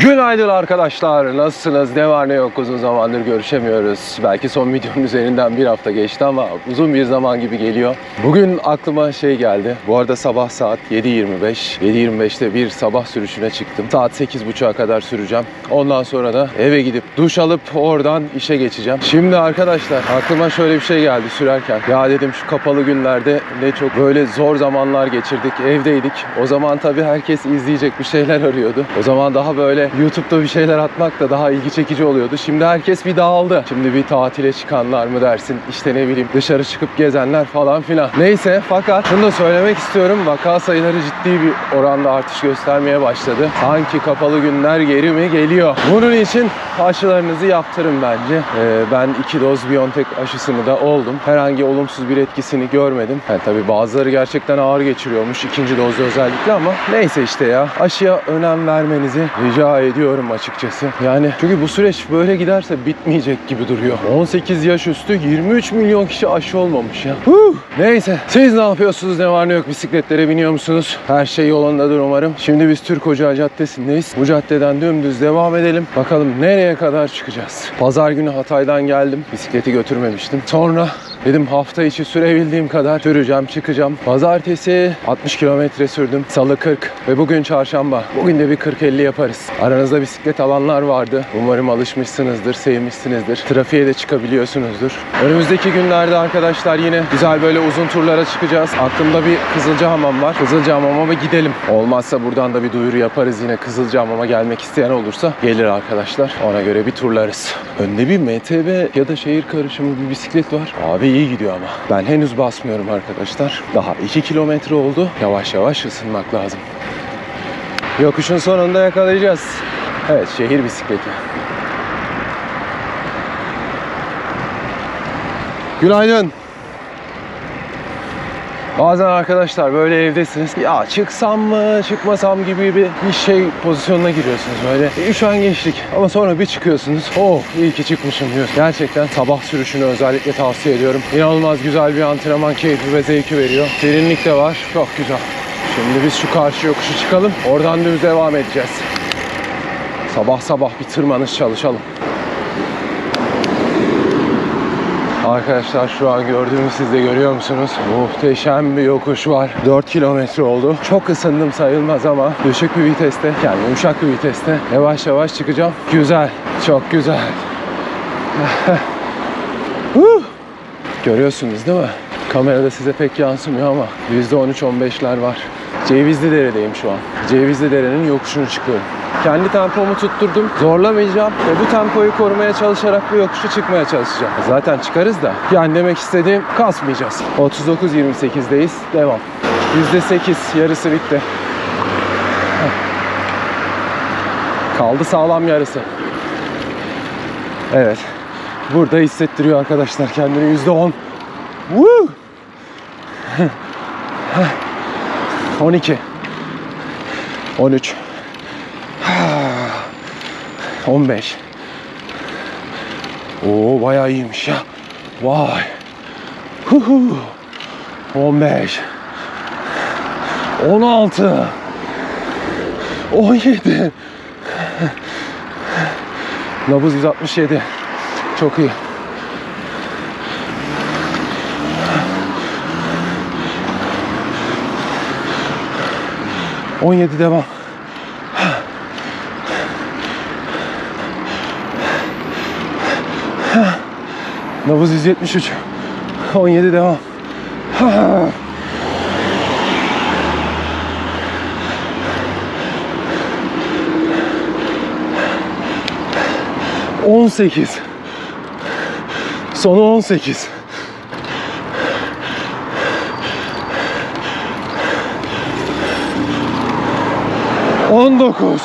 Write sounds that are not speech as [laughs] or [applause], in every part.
Günaydın arkadaşlar. Nasılsınız? Ne var ne yok uzun zamandır görüşemiyoruz. Belki son videonun üzerinden bir hafta geçti ama uzun bir zaman gibi geliyor. Bugün aklıma şey geldi. Bu arada sabah saat 7.25. 7.25'te bir sabah sürüşüne çıktım. Saat 8.30'a kadar süreceğim. Ondan sonra da eve gidip duş alıp oradan işe geçeceğim. Şimdi arkadaşlar aklıma şöyle bir şey geldi sürerken. Ya dedim şu kapalı günlerde ne çok böyle zor zamanlar geçirdik. Evdeydik. O zaman tabii herkes izleyecek bir şeyler arıyordu. O zaman daha böyle YouTube'da bir şeyler atmak da daha ilgi çekici oluyordu. Şimdi herkes bir dağıldı. Şimdi bir tatile çıkanlar mı dersin? İşte ne bileyim dışarı çıkıp gezenler falan filan. Neyse fakat şunu da söylemek istiyorum. Vaka sayıları ciddi bir oranda artış göstermeye başladı. Sanki kapalı günler geri mi geliyor? Bunun için aşılarınızı yaptırın bence. Ee, ben iki doz Biontech aşısını da oldum. Herhangi olumsuz bir etkisini görmedim. Yani tabii bazıları gerçekten ağır geçiriyormuş ikinci dozda özellikle ama neyse işte ya. Aşıya önem vermenizi rica ediyorum açıkçası. Yani çünkü bu süreç böyle giderse bitmeyecek gibi duruyor. 18 yaş üstü 23 milyon kişi aşı olmamış ya. Huh! Neyse siz ne yapıyorsunuz ne var ne yok bisikletlere biniyor musunuz? Her şey yolundadır umarım. Şimdi biz Türk Ocağı Caddesi'ndeyiz. Bu caddeden dümdüz devam edelim. Bakalım nereye kadar çıkacağız. Pazar günü Hatay'dan geldim. Bisikleti götürmemiştim. Sonra dedim hafta içi sürebildiğim kadar süreceğim, çıkacağım. Pazartesi 60 kilometre sürdüm. Salı 40 ve bugün çarşamba. Bugün de bir 40-50 yaparız. Aranızda bisiklet alanlar vardı. Umarım alışmışsınızdır, sevmişsinizdir. Trafiğe de çıkabiliyorsunuzdur. Önümüzdeki günlerde arkadaşlar yine güzel böyle uzun turlara çıkacağız. Aklımda bir Kızılcahamam var. Kızılcahamam'a bir gidelim. Olmazsa buradan da bir duyuru yaparız yine Kızılcahamam'a gelmek isteyen olursa gelir arkadaşlar. Ona göre bir turlarız. Önde bir MTB ya da şehir karışımı bir bisiklet var. Abi iyi gidiyor ama. Ben henüz basmıyorum arkadaşlar. Daha 2 kilometre oldu. Yavaş yavaş ısınmak lazım. Yokuşun sonunda yakalayacağız. Evet şehir bisikleti. Günaydın. Bazen arkadaşlar böyle evdesiniz. Ya çıksam mı çıkmasam gibi bir, bir şey pozisyonuna giriyorsunuz böyle. E, geçtik ama sonra bir çıkıyorsunuz. Oh iyi ki çıkmışım diyorsun. Gerçekten sabah sürüşünü özellikle tavsiye ediyorum. İnanılmaz güzel bir antrenman keyfi ve zevki veriyor. Derinlik de var. Çok güzel. Şimdi biz şu karşı yokuşu çıkalım. Oradan düz devam edeceğiz. Sabah sabah bir tırmanış çalışalım. Arkadaşlar şu an gördüğümü siz de görüyor musunuz? Muhteşem bir yokuş var. 4 kilometre oldu. Çok ısındım sayılmaz ama düşük bir viteste yani yumuşak bir viteste yavaş yavaş çıkacağım. Güzel. Çok güzel. [laughs] Görüyorsunuz değil mi? Kamerada size pek yansımıyor ama %13-15'ler var. Cevizli Dere'deyim şu an. Cevizli Dere'nin yokuşunu çıkıyorum. Kendi tempomu tutturdum. Zorlamayacağım ve bu tempoyu korumaya çalışarak bu yokuşu çıkmaya çalışacağım. Zaten çıkarız da. Yani demek istediğim kasmayacağız. 39-28'deyiz. Devam. %8 yarısı bitti. Kaldı sağlam yarısı. Evet. Burada hissettiriyor arkadaşlar kendini %10. Woo! 12 13 15 Oo bayağı iyiymiş ya. Vay. Huhu. 15 16 17 Nabız 167 Çok iyi. On yedi devam. Nabız 173. 17 devam. On sekiz. Sonu on sekiz. On dokuz.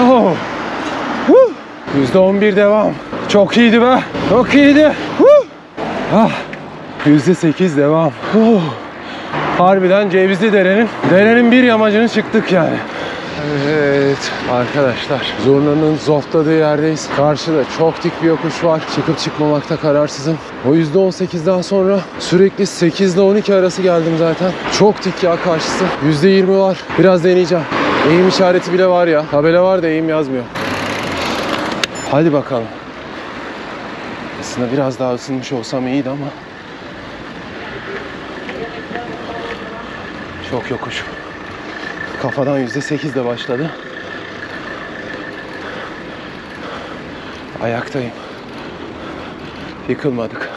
Oh. Huh. Yüzde on bir devam. Çok iyiydi be. Çok iyiydi. Huh. Ah. Yüzde sekiz devam. Huh. Harbiden Cevizli Dere'nin derenin bir yamacını çıktık yani. Evet arkadaşlar Zurna'nın zoftladığı yerdeyiz. Karşıda çok dik bir yokuş var. Çıkıp çıkmamakta kararsızım. O %18'den sonra sürekli 8 ile 12 arası geldim zaten. Çok dik ya karşısı. %20 var. Biraz deneyeceğim. Eğim işareti bile var ya. Tabela var da eğim yazmıyor. Hadi bakalım. Aslında biraz daha ısınmış olsam iyiydi ama. Çok yokuş. Kafadan %8 de başladı. Ayaktayım. Yıkılmadık.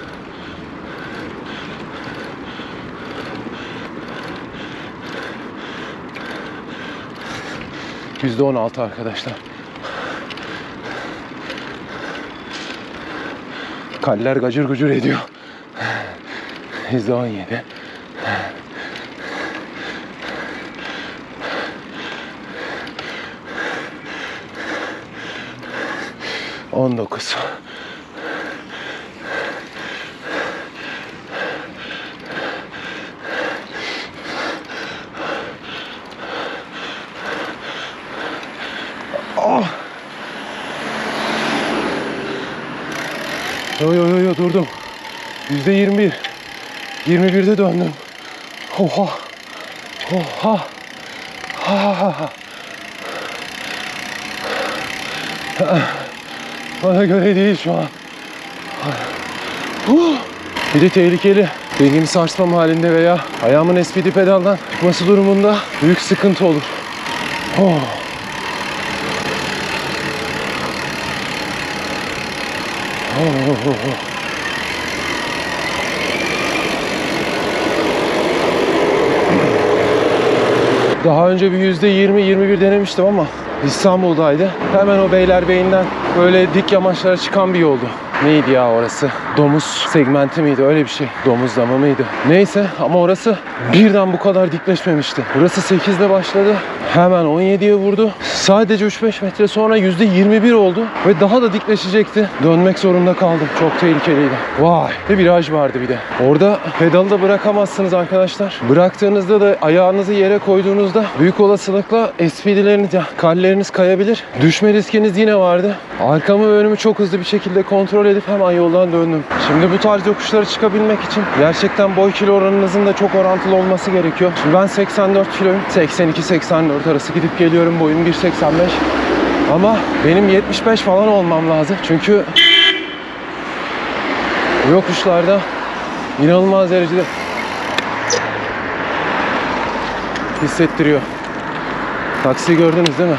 Yüzde on altı arkadaşlar. Kaller gacır gucur ediyor. Yüzde on yedi. On dokuz. Yo yo yo yo durdum. Yüzde yirmi bir. Yirmi birde döndüm. Oha. Oha. Ha ha ha. Bana göre değil şu an. Bir de tehlikeli. Dengemi sarsmam halinde veya ayağımın SPD pedaldan çıkması durumunda büyük sıkıntı olur. Oh. Daha önce bir yüzde 20-21 denemiştim ama İstanbul'daydı. Hemen o Beylerbeyi'nden böyle dik yamaçlara çıkan bir yoldu. Neydi ya orası? Domuz segmenti miydi? Öyle bir şey. Domuz damı mıydı? Neyse ama orası birden bu kadar dikleşmemişti. Burası 8'de başladı. Hemen 17'ye vurdu. Sadece 3-5 metre sonra %21 oldu ve daha da dikleşecekti. Dönmek zorunda kaldım. Çok tehlikeliydi. Vay. Bir viraj vardı bir de. Orada pedalı da bırakamazsınız arkadaşlar. Bıraktığınızda da ayağınızı yere koyduğunuzda büyük olasılıkla SPD'leriniz, kalleriniz kayabilir. Düşme riskiniz yine vardı. Arkamı ve önümü çok hızlı bir şekilde kontrol edip hemen yoldan döndüm. Şimdi bu tarz yokuşlara çıkabilmek için gerçekten boy kilo oranınızın da çok orantılı olması gerekiyor. Şimdi ben 84 kiloyum. 82-84 arası gidip geliyorum. Boyum 1.85. Ama benim 75 falan olmam lazım. Çünkü yokuşlarda inanılmaz derecede hissettiriyor. Taksiyi gördünüz değil mi?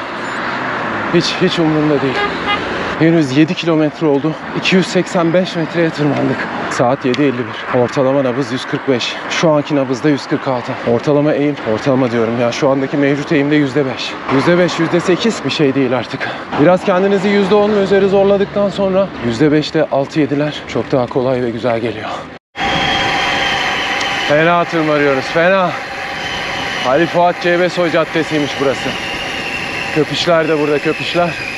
Hiç hiç umurumda değil. Henüz 7 kilometre oldu. 285 metreye tırmandık. Saat 7.51. Ortalama nabız 145. Şu anki nabızda 146. Ortalama eğim, ortalama diyorum ya şu andaki mevcut eğimde %5. %5, %8 bir şey değil artık. Biraz kendinizi %10 ve üzeri zorladıktan sonra %5'te 6-7'ler çok daha kolay ve güzel geliyor. Fena tırmanıyoruz, fena. Ali Fuat Ceybesoy Caddesi'ymiş burası. Köpüşler de burada, köpüşler.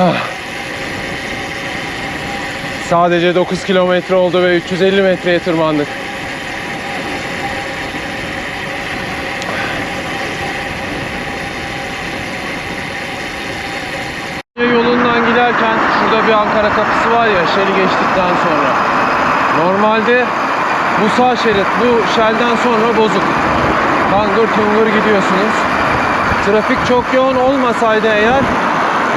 Ah. Sadece 9 kilometre oldu ve 350 metreye tırmandık. Yolundan giderken şurada bir Ankara kapısı var ya Şeli geçtikten sonra. Normalde bu sağ şerit bu Shell'den sonra bozuk. Tangır tungur gidiyorsunuz. Trafik çok yoğun olmasaydı eğer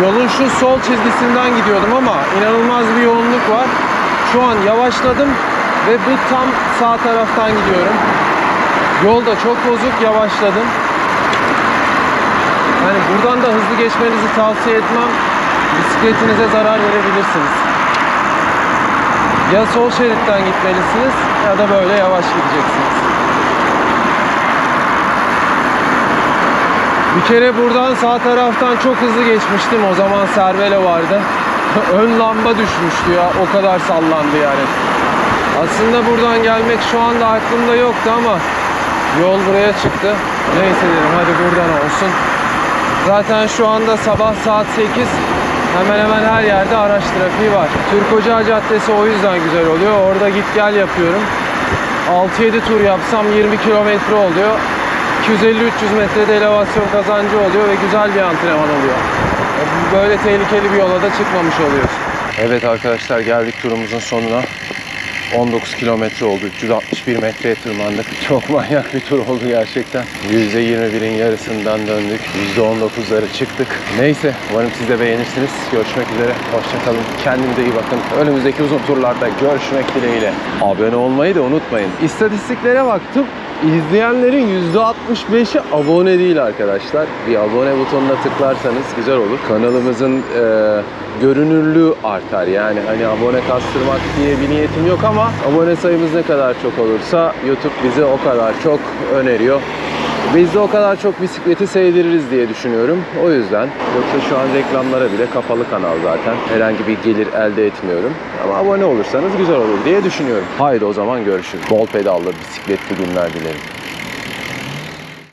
Yolun şu sol çizgisinden gidiyordum ama inanılmaz bir yoğunluk var. Şu an yavaşladım ve bu tam sağ taraftan gidiyorum. Yol da çok bozuk, yavaşladım. Yani buradan da hızlı geçmenizi tavsiye etmem. Bisikletinize zarar verebilirsiniz. Ya sol şeritten gitmelisiniz ya da böyle yavaş gideceksiniz. Bir kere buradan sağ taraftan çok hızlı geçmiştim. O zaman Servele vardı. [laughs] Ön lamba düşmüştü ya. O kadar sallandı yani. Aslında buradan gelmek şu anda aklımda yoktu ama yol buraya çıktı. Neyse dedim hadi buradan olsun. Zaten şu anda sabah saat 8. Hemen hemen her yerde araç trafiği var. Türk Ocağı Caddesi o yüzden güzel oluyor. Orada git gel yapıyorum. 6-7 tur yapsam 20 kilometre oluyor. 250-300 metrede elevasyon kazancı oluyor ve güzel bir antrenman oluyor. Böyle tehlikeli bir yola da çıkmamış oluyoruz. Evet arkadaşlar geldik turumuzun sonuna. 19 kilometre oldu. 361 metreye tırmandık. [laughs] Çok manyak bir tur oldu gerçekten. %21'in yarısından döndük. %19'ları çıktık. Neyse umarım siz de beğenirsiniz. Görüşmek üzere. Hoşçakalın. Kendinize iyi bakın. Önümüzdeki uzun turlarda görüşmek dileğiyle. Abone olmayı da unutmayın. İstatistiklere baktım. İzleyenlerin %65'i abone değil arkadaşlar. Bir abone butonuna tıklarsanız güzel olur. Kanalımızın e, görünürlüğü artar. Yani hani abone kastırmak diye bir niyetim yok ama abone sayımız ne kadar çok olursa YouTube bize o kadar çok öneriyor. Biz de o kadar çok bisikleti sevdiririz diye düşünüyorum. O yüzden. Yoksa şu an reklamlara bile kapalı kanal zaten. Herhangi bir gelir elde etmiyorum. Ama abone olursanız güzel olur diye düşünüyorum. Haydi o zaman görüşürüz. Bol pedallı bisikletli günler dilerim.